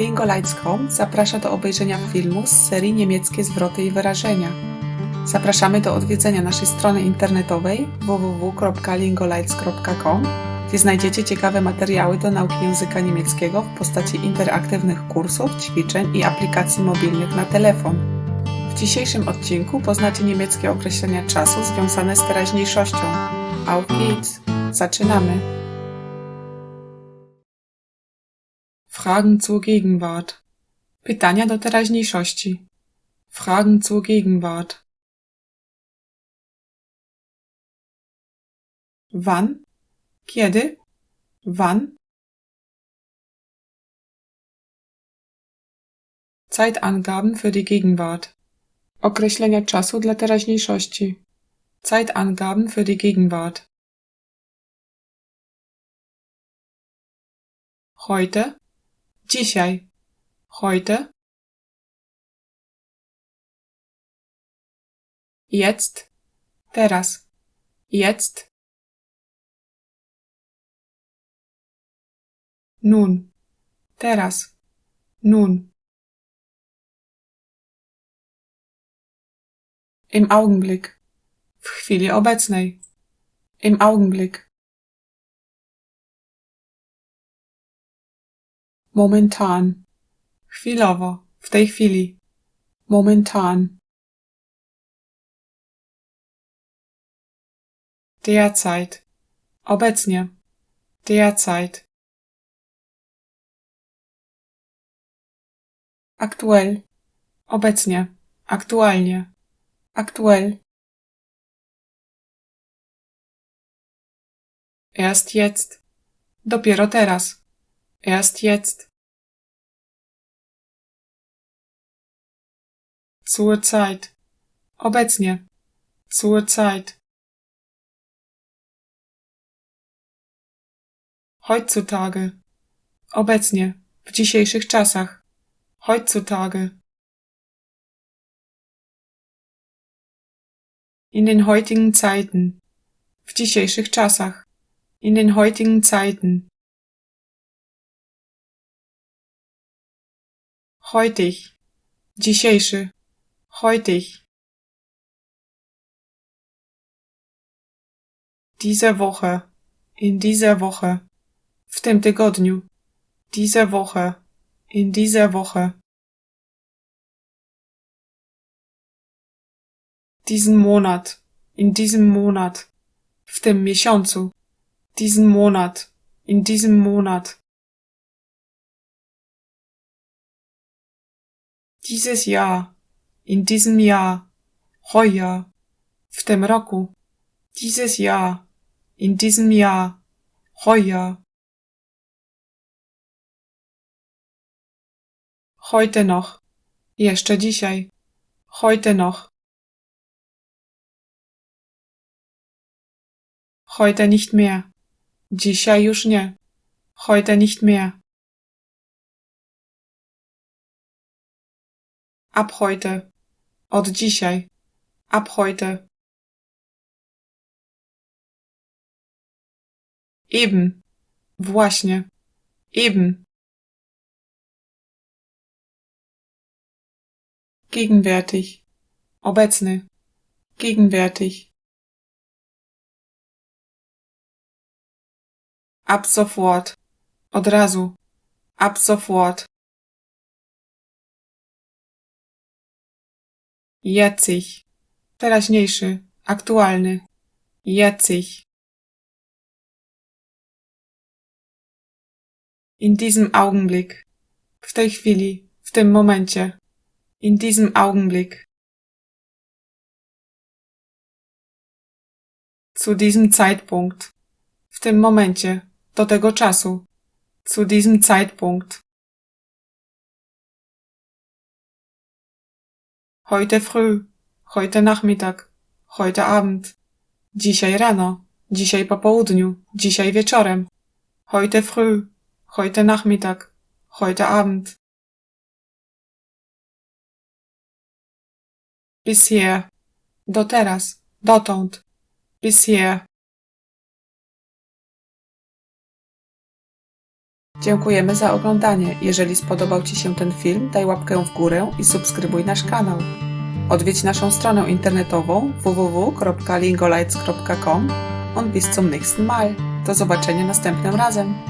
Bingo zaprasza do obejrzenia filmu z serii Niemieckie zwroty i wyrażenia. Zapraszamy do odwiedzenia naszej strony internetowej www.lingolights.com, gdzie znajdziecie ciekawe materiały do nauki języka niemieckiego w postaci interaktywnych kursów, ćwiczeń i aplikacji mobilnych na telefon. W dzisiejszym odcinku poznacie niemieckie określenia czasu związane z teraźniejszością. Auf geht's! Zaczynamy! Fragen zur Gegenwart. Pytania do teraźniejszości. Fragen zur Gegenwart. Wann? Kiedy? Wann? Zeitangaben für die Gegenwart. Określenia czasu dla teraźniejszości. Zeitangaben für die Gegenwart. Heute, dzisiaj, heute. Jetzt, teraz, jetzt. Nun, teraz, nun. Im Augenblick, w chwili obecnej. Im Augenblick. Momentan. Chwilowo, w tej chwili. Momentan. Derzeit. Obecnie. Derzeit. Aktuell. Obecnie. Aktualnie. Aktuell. Erst jetzt. Dopiero teraz. Erst jetzt. Zur Zeit. Obecnie. Zur Zeit. Heutzutage. Obecnie. W dzisiejszych czasach. Heutzutage. In den heutigen Zeiten. W dzisiejszych czasach. In den heutigen Zeiten. Heutig. Dzisiejszy. Heutig. Diese Woche. In dieser Woche. W tym tygodniu. Diese Woche. In dieser Woche. Diesen Monat. In diesem Monat. W tym miesiącu. Diesen Monat. In diesem Monat. Dieses Jahr. In diesem Jahr. Heuer. W tym roku. Dieses Jahr. In diesem Jahr. Heuer. Heute noch. Jeszcze dzisiaj. Heute noch. Heute nicht mehr. Dzisiaj już nie. Heute nicht mehr. Ab heute. Od dzisiaj. Ab heute. Eben. Właśnie. Eben. Gegenwärtig. Obecny. Gegenwärtig. Ab sofort. Od razu. Ab sofort. Jetzig. Teraźniejszy. Aktualny. Jetzig. In diesem Augenblick. W tej chwili. W tym momencie. In diesem Augenblick. Zu diesem Zeitpunkt. W tym momencie. Do tego czasu. Zu diesem Zeitpunkt. Heute früh. Heute Nachmittag. Heute Abend. Dzisiaj rano. Dzisiaj po południu. Dzisiaj wieczorem. Heute früh. Heute Nachmittag. Heute Abend. Bisher. Do teraz. Dotąd. Bisher. Dziękujemy za oglądanie. Jeżeli spodobał Ci się ten film, daj łapkę w górę i subskrybuj nasz kanał. Odwiedź naszą stronę internetową www.lingolights.com und bis zum nächsten Mal. Do zobaczenia następnym razem.